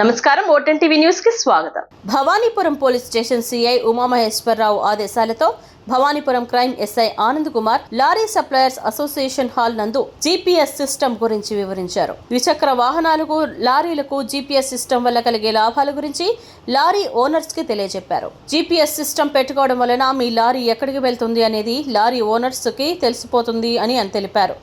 నమస్కారం ఓటెన్ టీవీ న్యూస్కి స్వాగతం. Bhavanipuram police station CI Umamaheswararao ఆదేశాలతో Bhavanipuram crime SI Anand Kumar lorry suppliers association hall నందు జీపీఎస్ సిస్టమ్ గురించి వివరించారు. ద్విచక్ర వాహనాలకు లారీలకు జీపీఎస్ సిస్టమ్ వల్ల కలిగే లాభాల గురించి లారీ ఓనర్స్కి తెలియజెప్పారు. జీపీఎస్ సిస్టమ్ పెట్టుకోవడం వలన మీ లారీ ఎక్కడికి వెళ్తుంది అనేది లారీ ఓనర్స్కి తెలిసిపోతుంది అని అని తెలిపారు.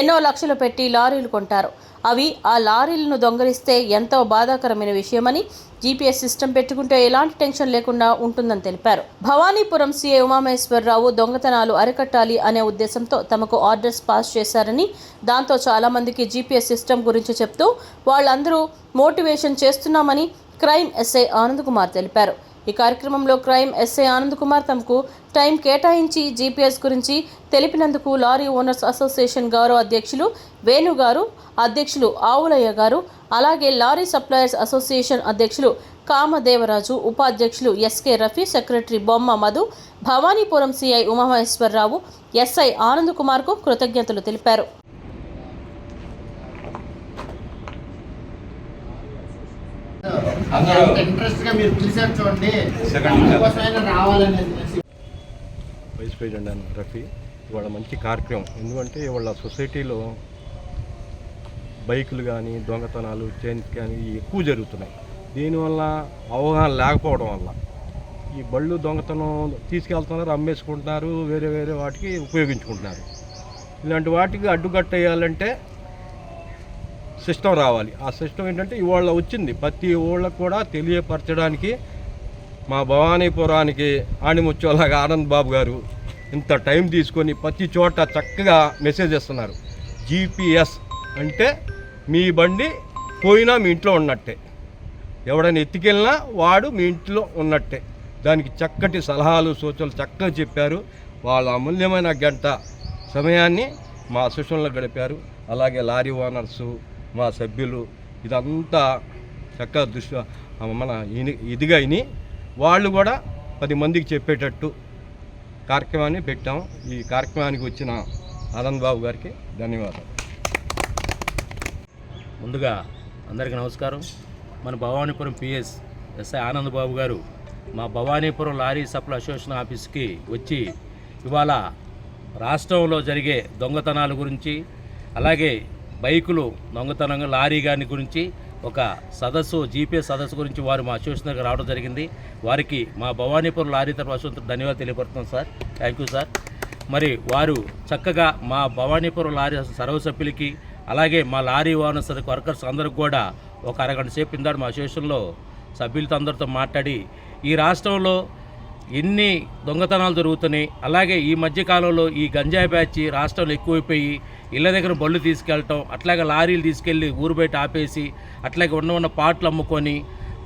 ఎన్నో లక్షలు పెట్టి లారీలు కొంటారు. అవి ఆ లారీలను దొంగలిస్తే ఎంతో బాధాకరమైన విషయమని జీపీఎస్ సిస్టమ్ పెట్టుకుంటే ఎలాంటి టెన్షన్ లేకుండా ఉంటుందని తెలిపారు. భవానీపురం సీఏ ఉమామేశ్వరరావు దొంగతనాలు అరికట్టాలి అనే ఉద్దేశంతో తమకు ఆర్డర్స్ పాస్ చేశారని దాంతో చాలా మందికి జీపీఎస్ సిస్టమ్ గురించి చెప్తూ వాళ్ళందరూ మోటివేషన్ చేస్తున్నామని క్రైమ్ ఎస్ఐ ఆనంద్ కుమార్ తెలిపారు. ఈ కార్యక్రమంలో క్రైమ్ ఎస్ఐ ఆనంద్ కుమార్ తమకు టైం కేటాయించి జీపీఎస్ గురించి తెలిపినందుకు లారీ ఓనర్స్ అసోసియేషన్ గౌరవ అధ్యక్షులు వేణు గారు అధ్యక్షులు ఆవులయ్య గారు అలాగే లారీ సప్లయర్స్ అసోసియేషన్ అధ్యక్షులు కామదేవరాజు ఉపాధ్యక్షులు SK Rafi secretary Bomma Madhu Bhavanipuram CI Umamaheswararao SI Anand కుమార్కు కృతజ్ఞతలు తెలిపారు. అందరూ ఇంట్రెస్ట్గా మీరు పిలిచారు చూడండి. Second అందుకోసమైనా రావాలనేసి వైస్ ప్రెసిడెంట్ అని రఫీ ఇవాళ మంచి కార్యక్రమం. ఎందుకంటే ఇవాళ సొసైటీలో బైకులు కానీ దొంగతనాలు చైన్స్ కానీ ఎక్కువ జరుగుతున్నాయి. దీనివల్ల అవగాహన లేకపోవడం వల్ల ఈ బళ్ళు దొంగతనం తీసుకెళ్తున్నారు అమ్మేసుకుంటున్నారు వేరే వేరే వాటికి ఉపయోగించుకుంటున్నారు. ఇలాంటి వాటికి అడ్డుకట్టేయాలంటే సిస్టమ్ రావాలి. ఆ సిస్టమ్ ఏంటంటే ఇవాళ వచ్చింది. ప్రతి ఊళ్ళకు కూడా తెలియపరచడానికి మా భవానీపురానికి ఆణిముచ్చోలాగా ఆనంద్ బాబు గారు ఇంత టైం తీసుకొని ప్రతి చోట చక్కగా మెసేజ్ ఇస్తున్నారు జీపీఎస్ అంటే మీ బండి పోయినా మీ ఇంట్లో ఉన్నట్టే. ఎవడైనా ఎత్తుకెళ్ళినా వాడు మీ ఇంట్లో ఉన్నట్టే. దానికి చక్కటి సలహాలు సూచనలు చక్కగా చెప్పారు. వాళ్ళ అమూల్యమైన గంట సమయాన్ని మా అసోసియేషన్లో గడిపారు. అలాగే లారీ ఓనర్సు మా సభ్యులు ఇదంతా చక్కగా దృష్టి మన ఇని- ఇదిగా ఇని వాళ్ళు కూడా పది మందికి చెప్పేటట్టు కార్యక్రమాన్ని పెట్టాం. ఈ కార్యక్రమానికి వచ్చిన ఆనంద్ బాబు గారికి ధన్యవాదాలు. ముందుగా అందరికీ నమస్కారం. మన భవానీపురం పిఎస్ ఎస్ఐ ఆనంద్ బాబు గారు మా భవానీపురం లారీ సప్లై అసోసియేషన్ ఆఫీస్కి వచ్చి ఇవాళ రాష్ట్రంలో జరిగే దొంగతనాల గురించి అలాగే బైకులు దొంగతనం లారీ గాని గురించి ఒక సదస్సు జీపీఎస్ సదస్సు గురించి వారు మా అసోసియేషన్ దగ్గర రావడం జరిగింది. వారికి మా భవానీపురం లారీ తరఫు అసోసియేషన్ ధన్యవాదాలు తెలియపడుతున్నాం సార్. Thank you sir. మరి వారు చక్కగా మా భవానీపురం లారీ సర్వ సభ్యులకి అలాగే మా లారీ ఓనర్స్ వర్కర్స్ అందరికి కూడా ఒక అరగంట సేపు ఇందాడు మా అసోసియేషన్లో సభ్యులతో అందరితో మాట్లాడి ఈ రాష్ట్రంలో ఎన్ని దొంగతనాలు జరుగుతున్నాయి అలాగే ఈ మధ్యకాలంలో ఈ గంజాయి బ్యాచ్ రాష్ట్రంలో ఎక్కువైపోయి ఇళ్ళ దగ్గర బళ్ళు తీసుకెళ్ళటం అట్లాగే లారీలు తీసుకెళ్ళి ఊరు బయట ఆపేసి అట్లాగే ఉన్న ఉన్న పాటలు అమ్ముకొని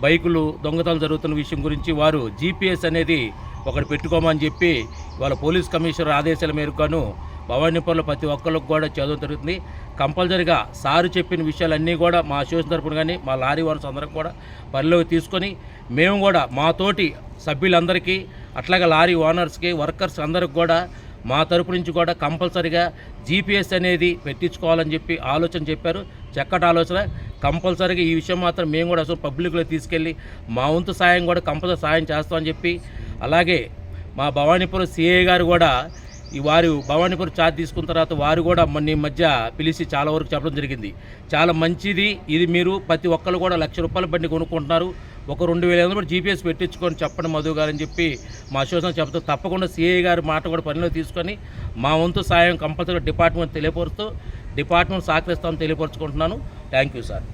బైకులు దొంగతనం జరుగుతున్న విషయం గురించి వారు జీపీఎస్ అనేది ఒకటి పెట్టుకోమని చెప్పి వాళ్ళ పోలీస్ కమిషనర్ ఆదేశాల మేరకును భవానీపురంలో ప్రతి ఒక్కరికి కూడా చదువు జరుగుతుంది. కంపల్సరిగా సారు చెప్పిన విషయాలన్నీ కూడా మా అసోసియేషన్ తరపున కానీ మా లారీ వారస్ అందరికి కూడా పరిలోకి తీసుకొని మేము కూడా మా తోటి సభ్యులందరికీ అట్లాగే లారీ ఓనర్స్కి వర్కర్స్ అందరికి కూడా మా తరపు నుంచి కూడా కంపల్సరీగా జీపీఎస్ అనేది పెట్టించుకోవాలని చెప్పి ఆలోచన చెప్పారు. చక్కటి ఆలోచన. కంపల్సరీగా ఈ విషయం మాత్రం మేము కూడా అసలు పబ్లిక్లో తీసుకెళ్ళి మా వంతు సాయం కూడా కంపల్సరీ సాయం చేస్తామని చెప్పి అలాగే మా భవానీపురం సిఏ గారు కూడా ఈ వారు భవానీపురం చార్జ్ తీసుకున్న తర్వాత వారు కూడా మొన్న ఈ మధ్య పిలిచి చాలా వరకు చెప్పడం జరిగింది. చాలా మంచిది. ఇది మీరు ప్రతి ఒక్కరు కూడా లక్ష రూపాయల బండి కొనుక్కుంటున్నారు. ఒక రెండు వేల ఐదు వందలు జీపీఎస్ పెట్టించుకొని చెప్పండి మధు గారు అని చెప్పి మా అసోసియేషన్ చెప్తూ తప్పకుండా సిఐ గారి మాట కూడా పనిలో తీసుకొని మా వంతు సాయం కంపల్సరీ డిపార్ట్మెంట్ తెలియపరుస్తూ డిపార్ట్మెంట్ సహకరిస్తామని తెలియపరుచుకుంటున్నాను. Thank you sir